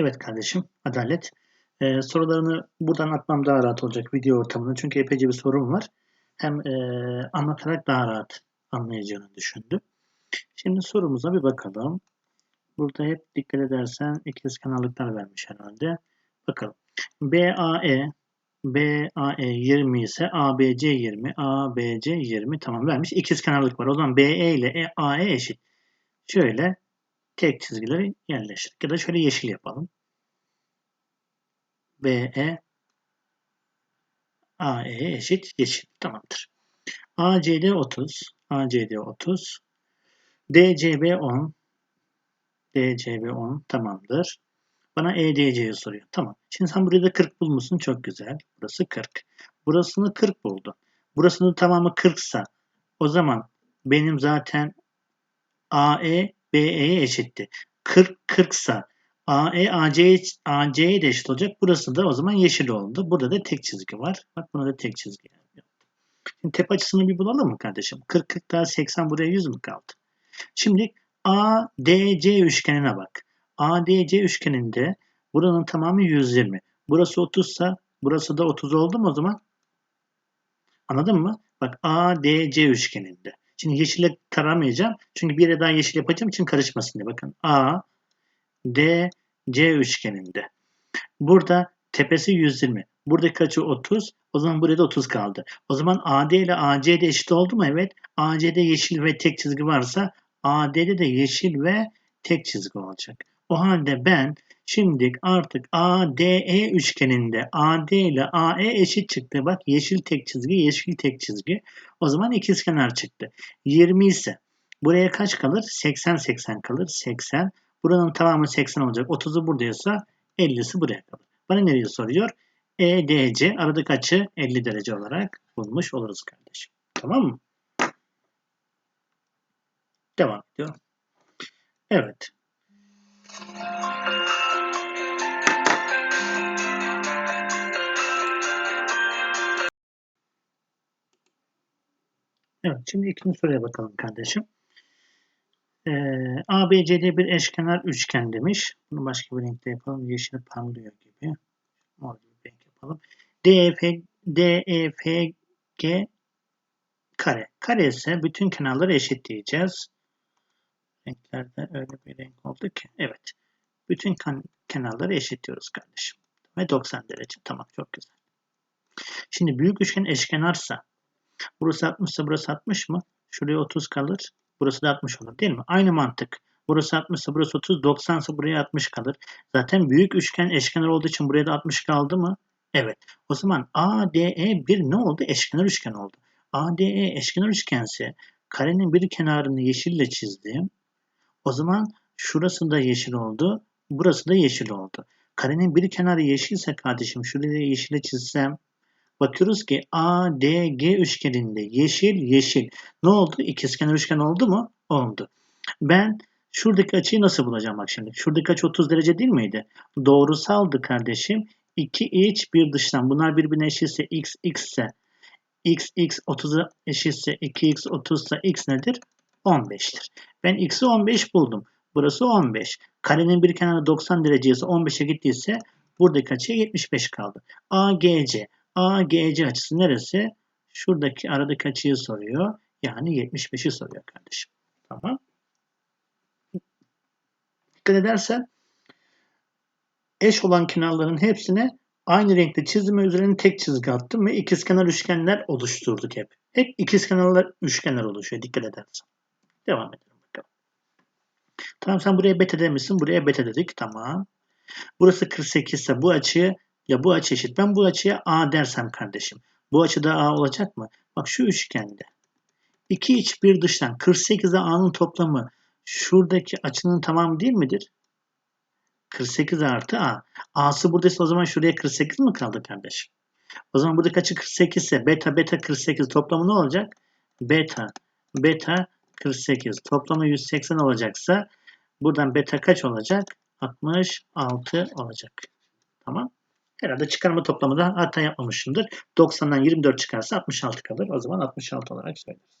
Evet kardeşim, adalet. Ee, sorularını buradan atmam daha rahat olacak video ortamında. Çünkü epeyce bir sorum var. Hem e, anlatarak daha rahat anlayacağını düşündüm. Şimdi sorumuza bir bakalım. Burada hep dikkat edersen ikiz kanallıklar vermiş herhalde. Bakalım. BAE BAE 20 ise ABC 20, ABC 20 tamam vermiş. İkiz kenarlık var. O zaman BE ile AE eşit. Şöyle tek çizgileri yerleştirdik. Ya da şöyle yeşil yapalım. BE AE eşit yeşil. Tamamdır. ACD 30. ACD 30. DCB 10. DCB 10. Tamamdır. Bana EDC'yi soruyor. Tamam. Şimdi sen buraya da 40 bulmuşsun. Çok güzel. Burası 40. Burasını 40 buldu. Burasının tamamı 40 sa o zaman benim zaten AE BE'ye eşitti. 40 40 sa AE AC'ye AC'ye de eşit olacak. Burası da o zaman yeşil oldu. Burada da tek çizgi var. Bak buna da tek çizgi. Şimdi tepe açısını bir bulalım mı kardeşim? 40 40 daha 80 buraya 100 mü kaldı? Şimdi ADC üçgenine bak. ADC üçgeninde buranın tamamı 120. Burası 30 ise burası da 30 oldu mu o zaman? Anladın mı? Bak ADC üçgeninde. Şimdi yeşile taramayacağım. Çünkü bir yere daha yeşil yapacağım için karışmasın diye. Bakın A, D, C üçgeninde. Burada tepesi 120. Buradaki açı 30. O zaman burada 30 kaldı. O zaman AD ile ACD eşit oldu mu? Evet. AC'de yeşil ve tek çizgi varsa AD'de de yeşil ve tek çizgi olacak. O halde ben şimdi artık ADE üçgeninde AD ile AE eşit çıktı. Bak yeşil tek çizgi, yeşil tek çizgi. O zaman ikizkenar çıktı. 20 ise buraya kaç kalır? 80 80 kalır. 80. Buranın tamamı 80 olacak. 30'u buradaysa 50'si buraya kalır. Bana nereye soruyor? EDC aradaki açı 50 derece olarak bulmuş oluruz kardeşim. Tamam mı? Devam ediyor. Evet. Evet, şimdi ikinci soruya bakalım kardeşim. Ee, ABCD bir eşkenar üçgen demiş. Bunu başka bir renkte yapalım. Yeşil parlıyor gibi. Mor bir renk yapalım. DEF, DEFG kare. Kare ise bütün kenarları eşit diyeceğiz. Renklerde öyle bir renk oldu ki. Evet. Bütün kenarları eşitliyoruz kardeşim. Ve 90 derece. Tamam çok güzel. Şimdi büyük üçgen eşkenarsa burası 60 ise burası 60 mı? Şuraya 30 kalır. Burası da 60 olur değil mi? Aynı mantık. Burası 60 ise burası 30, 90 ise buraya 60 kalır. Zaten büyük üçgen eşkenar olduğu için buraya da 60 kaldı mı? Evet. O zaman ADE bir ne oldu? Eşkenar üçgen oldu. ADE eşkenar üçgense karenin bir kenarını yeşille çizdim. O zaman şurası da yeşil oldu. Burası da yeşil oldu. Karenin bir kenarı yeşilse kardeşim şurayı yeşile çizsem bakıyoruz ki ADG üçgeninde yeşil yeşil. Ne oldu? İkizkenar üçgen oldu mu? Oldu. Ben şuradaki açıyı nasıl bulacağım bak şimdi. Şuradaki açı 30 derece değil miydi? Doğrusaldı kardeşim. 2 iç bir dıştan. Bunlar birbirine eşitse x x ise x x 30'a eşitse 2x 30 ise x nedir? 15'tir. Ben x'i 15 buldum. Burası 15. Karenin bir kenarı 90 derece ise 15'e gittiyse buradaki açıya 75 kaldı. AGC. AGC açısı neresi? Şuradaki aradaki açıyı soruyor. Yani 75'i soruyor kardeşim. Tamam. Dikkat edersen eş olan kenarların hepsine aynı renkte çizme üzerine tek çizgi attım ve ikizkenar üçgenler oluşturduk hep. Hep ikizkenarlar üçgenler oluşuyor dikkat edersen. Devam edelim bakalım. Tamam sen buraya beta demişsin. Buraya beta dedik. Tamam. Burası 48 ise bu açı ya bu açı eşit. Ben bu açıya A dersem kardeşim. Bu açı da A olacak mı? Bak şu üçgende. 2 iç bir dıştan 48'e A'nın toplamı şuradaki açının tamamı değil midir? 48 artı A. A'sı buradaysa o zaman şuraya 48 mi kaldı kardeşim? O zaman buradaki açı 48 ise beta beta 48 toplamı ne olacak? Beta beta 48. Toplamı 180 olacaksa buradan beta kaç olacak? 66 olacak. Tamam. Herhalde çıkarma toplamı da hata yapmamışımdır. 90'dan 24 çıkarsa 66 kalır. O zaman 66 olarak söyleriz.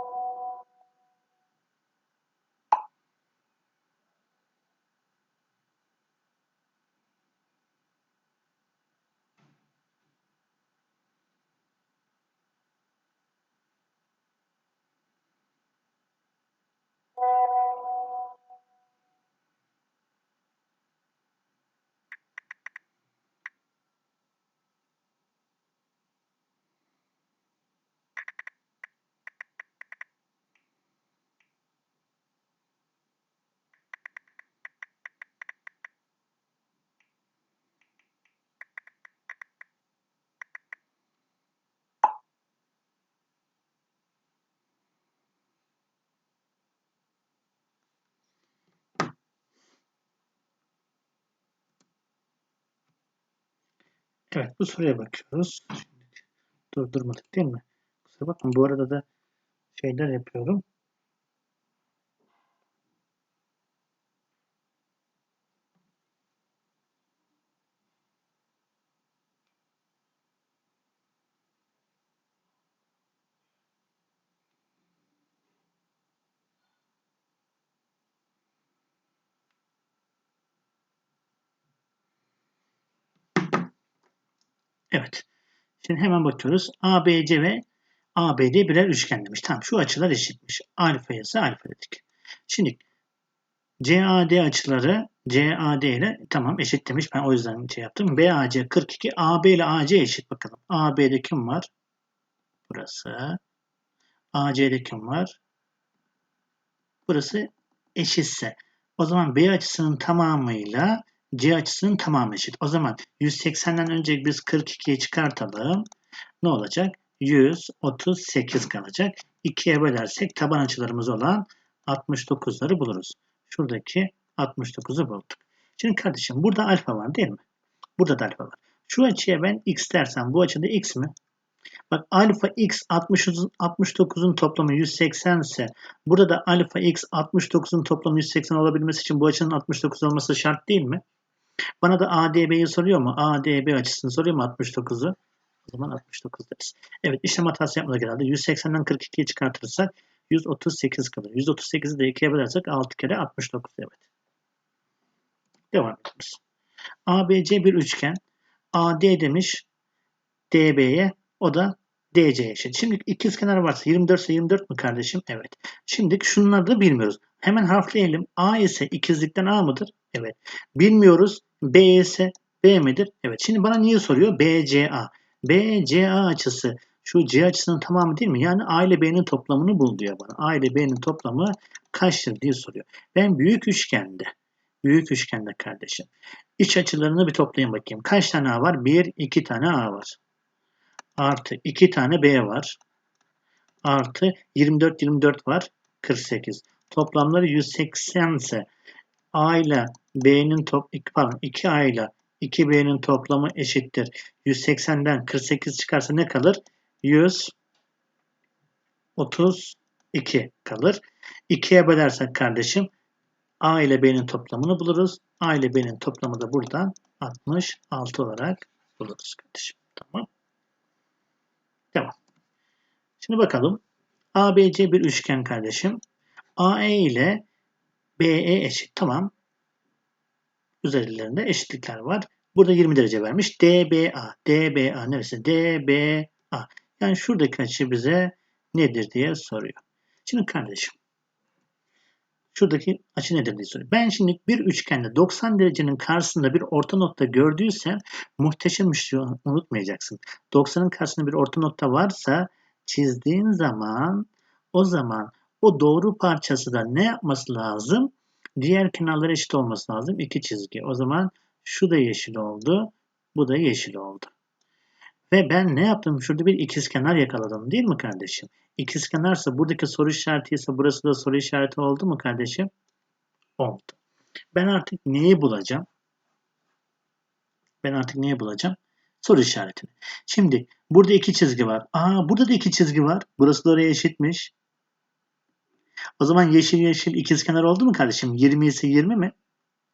Evet bu soruya bakıyoruz. Şimdi durdurmadık değil mi? Kusura bakma bu arada da şeyler yapıyorum. Evet. Şimdi hemen bakıyoruz. ABC ve ABD birer üçgen demiş. Tamam şu açılar eşitmiş. Alfa ise alfa dedik. Şimdi CAD açıları CAD ile tamam eşit demiş. Ben o yüzden şey yaptım. BAC 42. AB ile AC eşit bakalım. AB'de kim var? Burası. AC'de kim var? Burası eşitse. O zaman B açısının tamamıyla C açısının tamamı eşit. O zaman 180'den önce biz 42'yi çıkartalım. Ne olacak? 138 kalacak. 2'ye bölersek taban açılarımız olan 69'ları buluruz. Şuradaki 69'u bulduk. Şimdi kardeşim burada alfa var değil mi? Burada da alfa var. Şu açıya ben x dersem bu açıda x mi? Bak alfa x 69'un toplamı 180 ise burada da alfa x 69'un toplamı 180 olabilmesi için bu açının 69 olması şart değil mi? Bana da ADB'yi soruyor mu? ADB açısını soruyor mu 69'u? O zaman 69 deriz. Evet işlem hatası yapmadık herhalde. 180'den 42'yi çıkartırsak 138 kalır. 138'i de 2'ye bölersek 6 kere 69 evet. Devam ediyoruz. ABC bir üçgen. AD demiş DB'ye o da DC eşit. Şimdi ikizkenar varsa 24 ise 24 mu kardeşim? Evet. Şimdi şunları da bilmiyoruz. Hemen harfleyelim. A ise ikizlikten A mıdır? Evet. Bilmiyoruz. B ise B midir? Evet. Şimdi bana niye soruyor? BCA. BCA açısı şu C açısının tamamı değil mi? Yani A ile B'nin toplamını bul diyor bana. A ile B'nin toplamı kaçtır diye soruyor. Ben büyük üçgende, büyük üçgende kardeşim. İç açılarını bir toplayayım bakayım. Kaç tane A var? 1, 2 tane A var. Artı 2 tane B var. Artı 24, 24 var. 48. Toplamları 180 ise A ile B'nin top pardon 2A ile 2B'nin toplamı eşittir. 180'den 48 çıkarsa ne kalır? 132 kalır. 2'ye bölersek kardeşim A ile B'nin toplamını buluruz. A ile B'nin toplamı da buradan 66 olarak buluruz kardeşim. Tamam. Devam. Şimdi bakalım. ABC bir üçgen kardeşim. AE ile BE eşit. Tamam. Üzerlerinde eşitlikler var. Burada 20 derece vermiş. DBA. DBA neresi? DBA. Yani şuradaki açı bize nedir diye soruyor. Şimdi kardeşim. Şuradaki açı nedir diye soruyor. Ben şimdi bir üçgende 90 derecenin karşısında bir orta nokta gördüysem muhteşem bir şey unutmayacaksın. 90'ın karşısında bir orta nokta varsa çizdiğin zaman o zaman o doğru parçası da ne yapması lazım? Diğer kenarları eşit olması lazım. İki çizgi. O zaman şu da yeşil oldu. Bu da yeşil oldu. Ve ben ne yaptım? Şurada bir ikizkenar yakaladım değil mi kardeşim? İkizkenarsa buradaki soru işareti ise burası da soru işareti oldu mu kardeşim? Oldu. Ben artık neyi bulacağım? Ben artık neyi bulacağım? Soru işaretini. Şimdi burada iki çizgi var. Aa burada da iki çizgi var. Burası da oraya eşitmiş. O zaman yeşil yeşil ikizkenar oldu mu kardeşim? 20 ise 20 mi?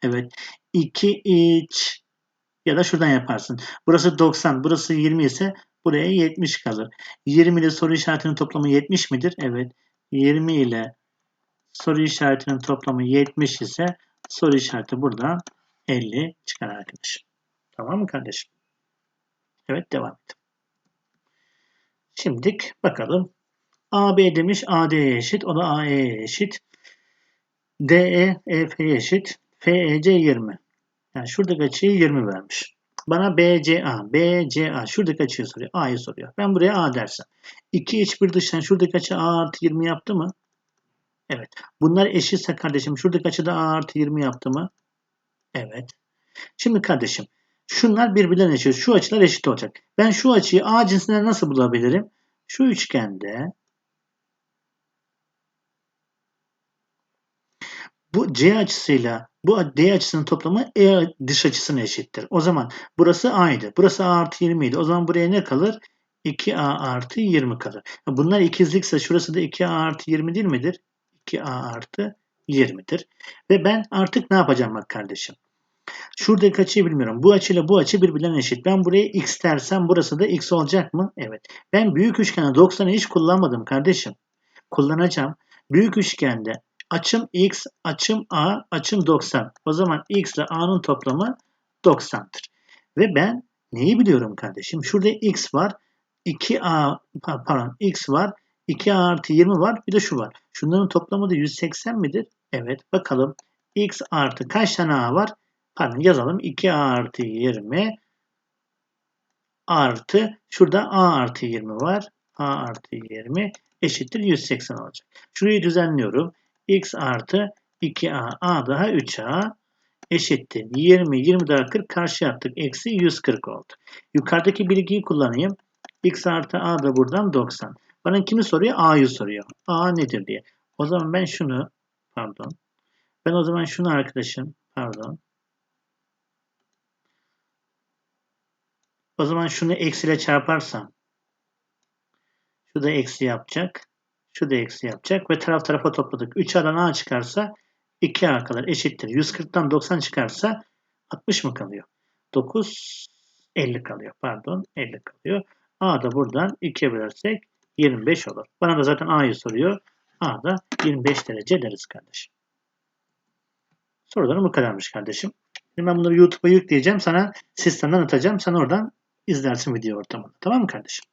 Evet. 2 iç ya da şuradan yaparsın. Burası 90, burası 20 ise buraya 70 kalır. 20 ile soru işaretinin toplamı 70 midir? Evet. 20 ile soru işaretinin toplamı 70 ise soru işareti buradan 50 çıkar arkadaşım. Tamam mı kardeşim? Evet devam et. Şimdilik bakalım. AB demiş AD'ye eşit. O da AE'ye eşit. DE EF'ye eşit. FEC 20. Yani şuradaki açıyı 20 vermiş. Bana BCA, BCA şuradaki açıyı soruyor. A'yı soruyor. Ben buraya A dersem. 2 iç bir dıştan şuradaki açı A artı 20 yaptı mı? Evet. Bunlar eşitse kardeşim şuradaki açı da A artı 20 yaptı mı? Evet. Şimdi kardeşim şunlar birbirlerine eşit. Şu açılar eşit olacak. Ben şu açıyı A cinsinden nasıl bulabilirim? Şu üçgende bu C açısıyla Bu D açısının toplamı E dış açısına eşittir. O zaman burası A'ydı. Burası A artı 20 idi. O zaman buraya ne kalır? 2A artı 20 kalır. Bunlar ikizlikse şurası da 2A artı 20 değil midir? 2A artı 20'dir. Ve ben artık ne yapacağım bak kardeşim? Şuradaki açıyı bilmiyorum. Bu açıyla bu açı birbirlerine eşit. Ben buraya x dersem burası da x olacak mı? Evet. Ben büyük üçgende 90'ı hiç kullanmadım kardeşim. Kullanacağım. Büyük üçgende açım x, açım a, açım 90. O zaman x ile a'nın toplamı 90'dır. Ve ben neyi biliyorum kardeşim? Şurada x var. 2a pardon x var. 2a artı 20 var. Bir de şu var. Şunların toplamı da 180 midir? Evet. Bakalım. x artı kaç tane a var? Pardon yazalım. 2a artı 20 artı şurada a artı 20 var. a artı 20 eşittir 180 olacak. Şurayı düzenliyorum. X artı 2a a daha 3a eşittir. 20 20 daha 40 karşı attık. Eksi 140 oldu. Yukarıdaki bilgiyi kullanayım. x artı a da buradan 90. Bana kimi soruyor? a'yı soruyor. a nedir diye. O zaman ben şunu pardon. Ben o zaman şunu arkadaşım pardon. O zaman şunu eksiyle çarparsam şu da eksi yapacak. Şu da eksi yapacak ve taraf tarafa topladık. 3A'dan A çıkarsa 2A kalır. Eşittir. 140'tan 90 çıkarsa 60 mı kalıyor? 9 50 kalıyor. Pardon 50 kalıyor. A da buradan 2'ye bölersek 25 olur. Bana da zaten A'yı soruyor. A da 25 derece deriz kardeşim. Sorularım bu kadarmış kardeşim. Şimdi ben bunları YouTube'a yükleyeceğim. Sana sistemden atacağım. Sen oradan izlersin video ortamında. Tamam mı kardeşim?